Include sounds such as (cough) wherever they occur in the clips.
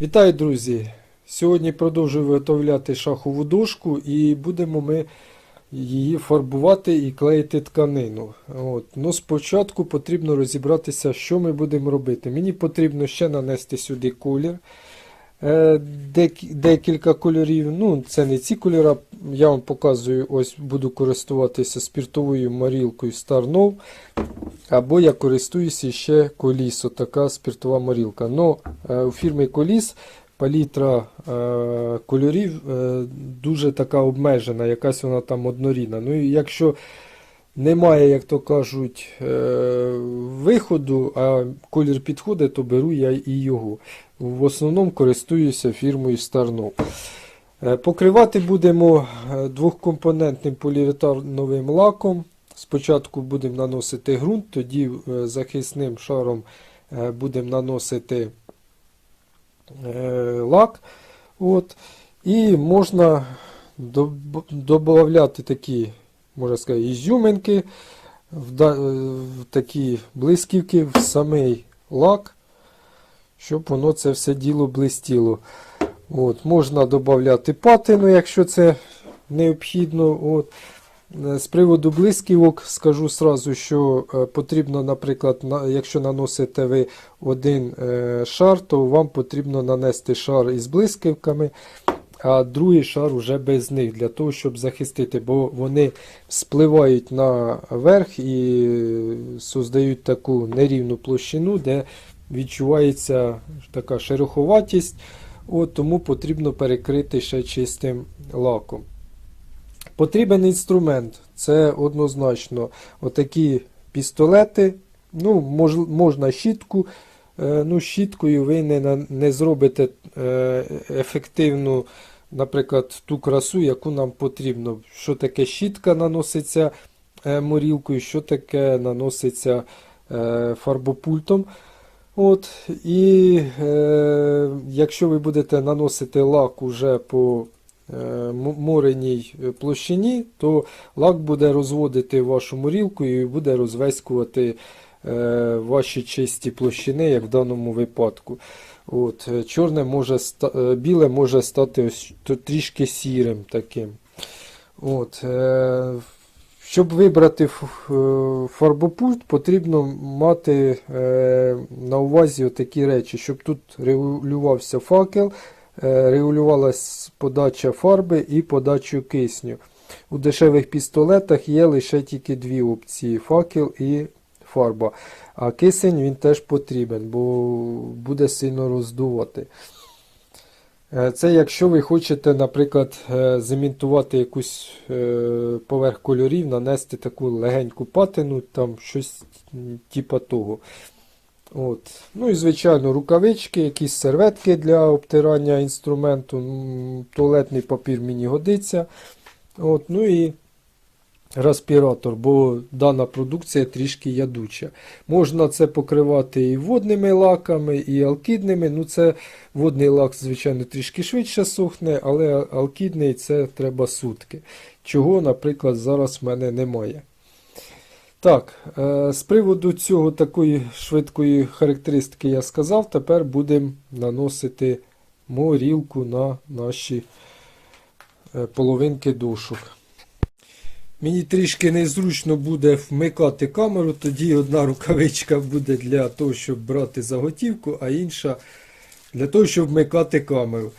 Вітаю, друзі! Сьогодні продовжую виготовляти шахову дошку і будемо ми її фарбувати і клеїти тканину. От. Ну, спочатку потрібно розібратися, що ми будемо робити. Мені потрібно ще нанести сюди колір. Е, дек- Декілька кольорів. Ну, це не ці кольори. Я вам показую, ось буду користуватися спіртовою морілкою No. Або я користуюся ще колісо, така спіртова морілка. Но е, у фірми Коліс палітра е, кольорів дуже така обмежена, якась вона там однорідна. Ну якщо немає, як то кажуть, виходу, а колір підходить, то беру я і його. В основному користуюся фірмою Starno. Е, Покривати будемо е, двохкомпонентним поліуретановим лаком. Спочатку будемо наносити ґрунт, тоді е, захисним шаром будемо наносити лак. От. І можна додати такі, можна сказати, ізюминки, в такі блисківки в самий лак, щоб воно це все діло блистіло. От. Можна додати патину, якщо це необхідно. От. Е, З приводу блисківок скажу сразу, що е, потрібно, наприклад, якщо наносите ви один е, шар, то вам потрібно нанести шар із блисківками, а другий шар уже без них, для того, щоб захистити, бо вони спливають наверх і создають таку нерівну площину, де відчувається така шероховатість, от, тому потрібно перекрити ще чистим лаком. Потрібен інструмент. Це однозначно отакі пістолети. Ну, мож, можна щітку. Е, ну, щіткою ви не, не зробите е, ефективну, наприклад, ту красу, яку нам потрібно. Що таке щітка наноситься е, морілкою, що таке наноситься фарбопультом. От, і е, якщо ви будете наносити лак уже по е, мореній площині, то лак буде розводити вашу морілку і буде розвеськувати е, ваші чисті площини, як в даному випадку. От, е, чорне може е, біле може стати ось трішки сірим таким. От, е, щоб вибрати фарбопульт, потрібно мати е, на увазі такі речі, щоб тут регулювався факел, е, регулювалась подача фарби і подачу кисню. У дешевих пістолетах є лише тільки дві опції: факел і фарба. А кисень він теж потрібен, бо буде сильно роздувати. Е, Це якщо ви хочете, наприклад, е, замінтувати якусь е, поверх кольорів, нанести таку легеньку патину, там щось типа того. От. Ну і, звичайно, рукавички, якісь серветки для обтирання інструменту. Туалетний папір мені годиться. От. Ну і респіратор, бо дана продукція трішки ядуча. Можна це покривати і водними лаками, і алкідними. Ну, це водний лак, звичайно, трішки швидше сухне, але алкідний це треба сутки. Чого, наприклад, зараз в мене немає. Так, е, з приводу цього такої швидкої характеристики я сказав, тепер будемо наносити морілку на наші е, половинки дошок. Мені трішки незручно буде вмикати камеру, тоді одна рукавичка буде для того, щоб брати заготівку, а інша для того, щоб вмикати камеру.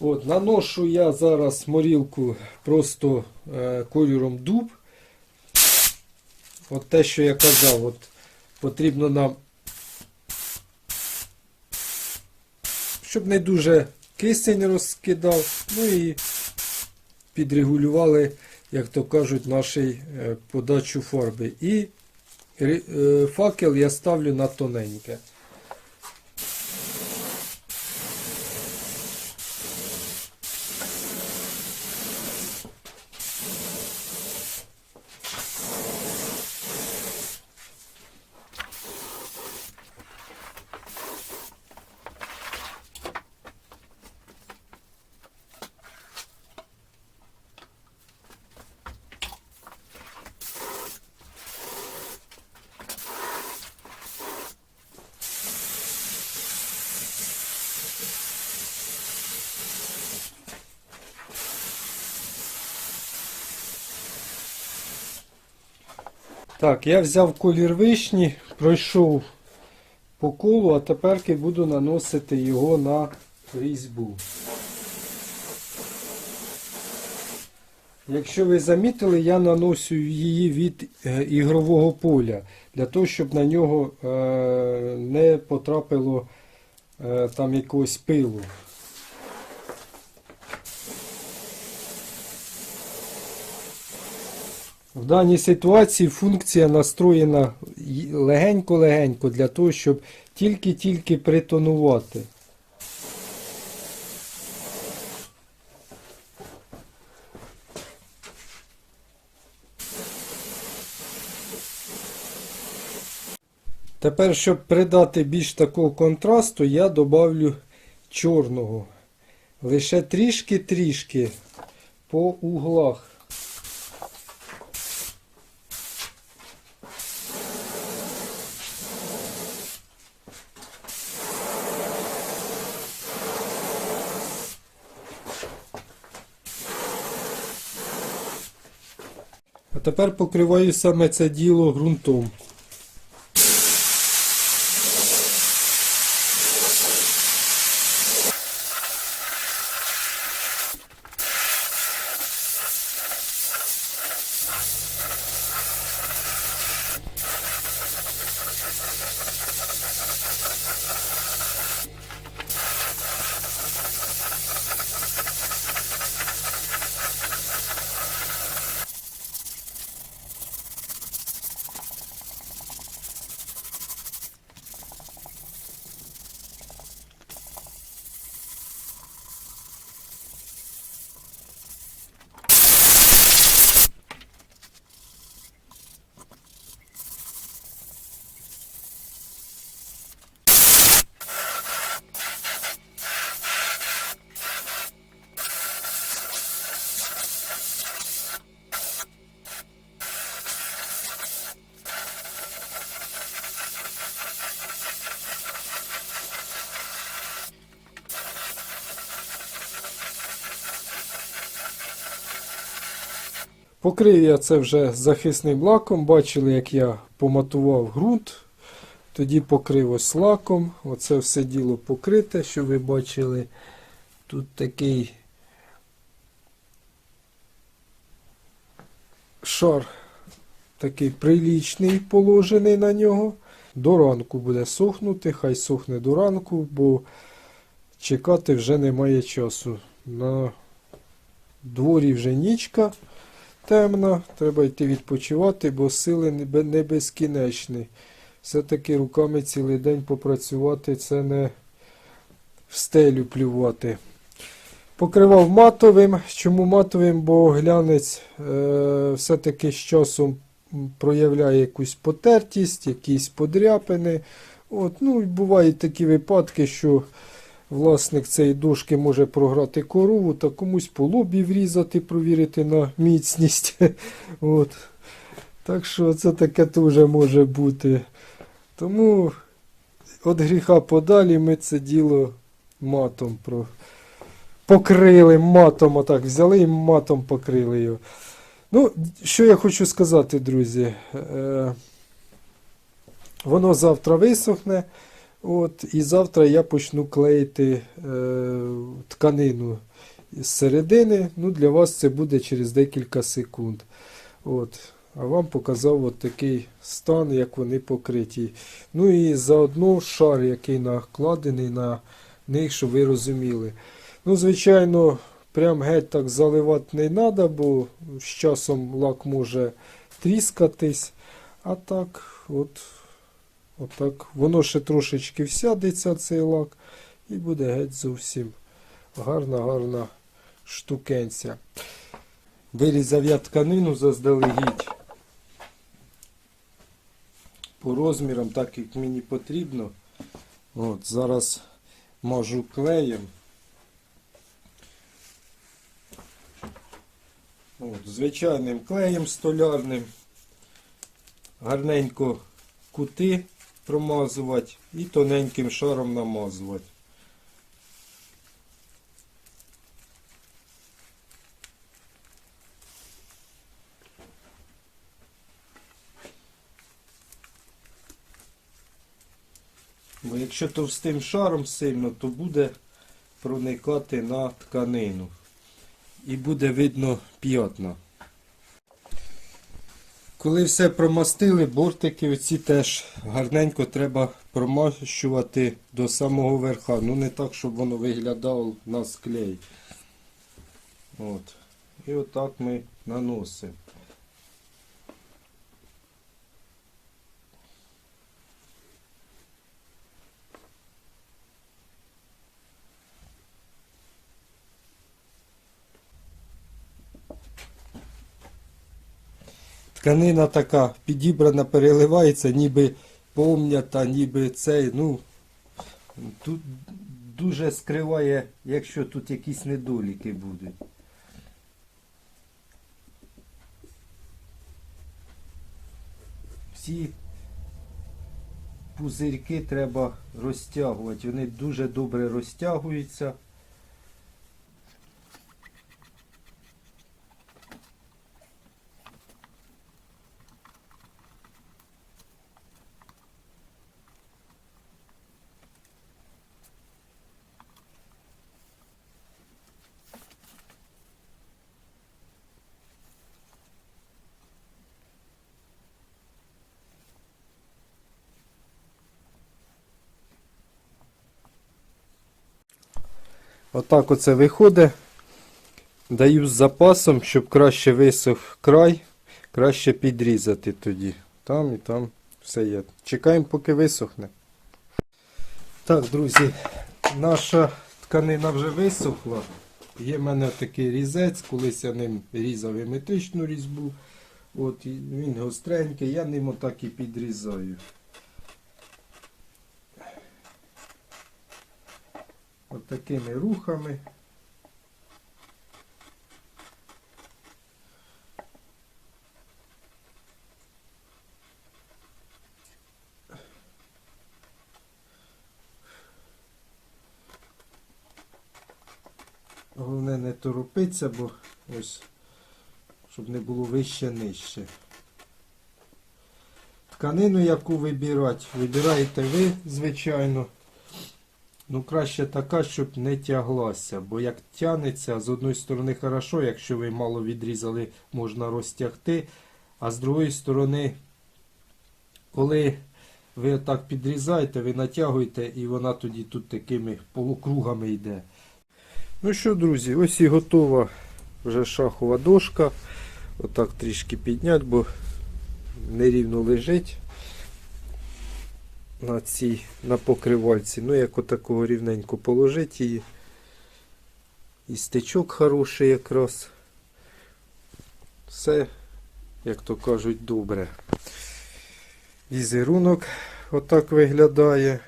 От, наношу я зараз морілку просто е, кольором дуб. От те, що я казав, от потрібно нам, щоб не дуже кисень розкидав, ну і підрегулювали, як то кажуть, нашу е, подачу фарби. І е, факел я ставлю на тоненьке. Так, я взяв колір вишні, пройшов по колу, а тепер буду наносити його на різьбу. Якщо ви замітили, я наносю її від е, ігрового поля, для того, щоб на нього е, не потрапило е, там якогось пилу. В даній ситуації функція настроєна легенько-легенько для того, щоб тільки-тільки притонувати. Тепер, щоб придати більш такого контрасту, я добавлю чорного. Лише трішки-трішки по углах. Тепер покриваю саме це діло ґрунтом. Покрив я це вже захисним лаком. Бачили, як я поматував ґрунт. Тоді покрив ось лаком. Оце все діло покрите, що ви бачили. Тут такий шар такий прилічний положений на нього. До ранку буде сохнути, хай сохне до ранку, бо чекати вже немає часу. На дворі вже нічка темна, треба йти відпочивати, бо сили не безкінечні. Все-таки руками цілий день попрацювати це не в стелю плювати. Покривав матовим. Чому матовим? Бо глянець е, все-таки з часом проявляє якусь потертість, якісь подряпини. От, ну, бувають такі випадки, що власник цієї дошки може програти корову та комусь по лобі врізати, провірити на міцність. (laughs) От. Так що це таке теж може бути. Тому від гріха подалі ми це діло матом про... покрили матом, отак взяли і матом покрили його. Ну, що я хочу сказати, друзі. Е, воно завтра висохне. От, і завтра я почну клеїти е, тканину з середини. Ну, для вас це буде через декілька секунд. От. А вам показав от такий стан, як вони покриті. Ну і заодно шар, який накладений на них, щоб ви розуміли. Ну, звичайно, прям геть так заливати не треба, бо з часом лак може тріскатись. А так, от, отак. Воно ще трошечки всядеться, цей лак, і буде геть зовсім гарна, гарна штукенця. Вирізав я тканину заздалегідь по розмірам, так як мені потрібно. От, зараз мажу клеєм. От, звичайним клеєм столярним. Гарненько кути промазувати і тоненьким шаром намазувати. Бо якщо товстим шаром сильно, то буде проникати на тканину і буде видно п'ятна. Коли все промастили, бортики оці теж гарненько треба промащувати до самого верха. Ну не так, щоб воно виглядало на склей. От. І отак ми наносимо. Тканина така підібрана, переливається, ніби помнята, ніби цей, ну, тут дуже скриває, якщо тут якісь недоліки будуть. Всі пузирьки треба розтягувати, вони дуже добре розтягуються. Отак оце виходить. Даю з запасом, щоб краще висох край, краще підрізати тоді. Там і там все є. Чекаємо, поки висохне. Так, друзі, наша тканина вже висохла. Є в мене такий різець, колись я ним різав геометричну різьбу. От, він гостренький, я ним отак і підрізаю. Такими рухами. Головне не торопитися, бо ось, щоб не було вище нижче. Тканину, яку вибирати, вибираєте ви, звичайно. Ну, краще така, щоб не тяглася, бо як тягнеться, з одної сторони хорошо, якщо ви мало відрізали, можна розтягти. А з другої сторони, коли ви отак підрізаєте, ви натягуєте і вона тоді тут такими полукругами йде. Ну що, друзі, ось і готова вже шахова дошка. Отак трішки підняти, бо нерівно лежить на цій на покривальці. Ну, як отакого рівненько положити її. І стечок хороший якраз. Все, як то кажуть, добре. Візерунок отак виглядає.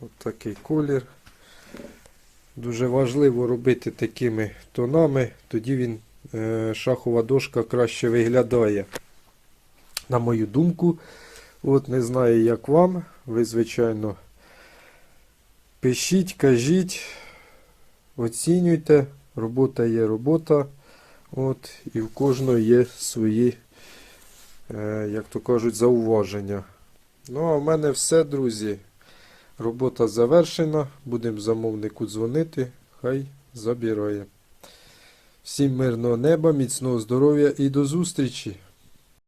Отакий колір. Дуже важливо робити такими тонами, тоді він, е, шахова дошка краще виглядає. На мою думку, от не знаю, як вам. Ви, звичайно, пишіть, кажіть, оцінюйте. Робота є робота. От, і в кожного є свої, е, як то кажуть, зауваження. Ну, а в мене все, друзі. Робота завершена. Будемо замовнику дзвонити. Хай забирає. Всім мирного неба, міцного здоров'я і до зустрічі!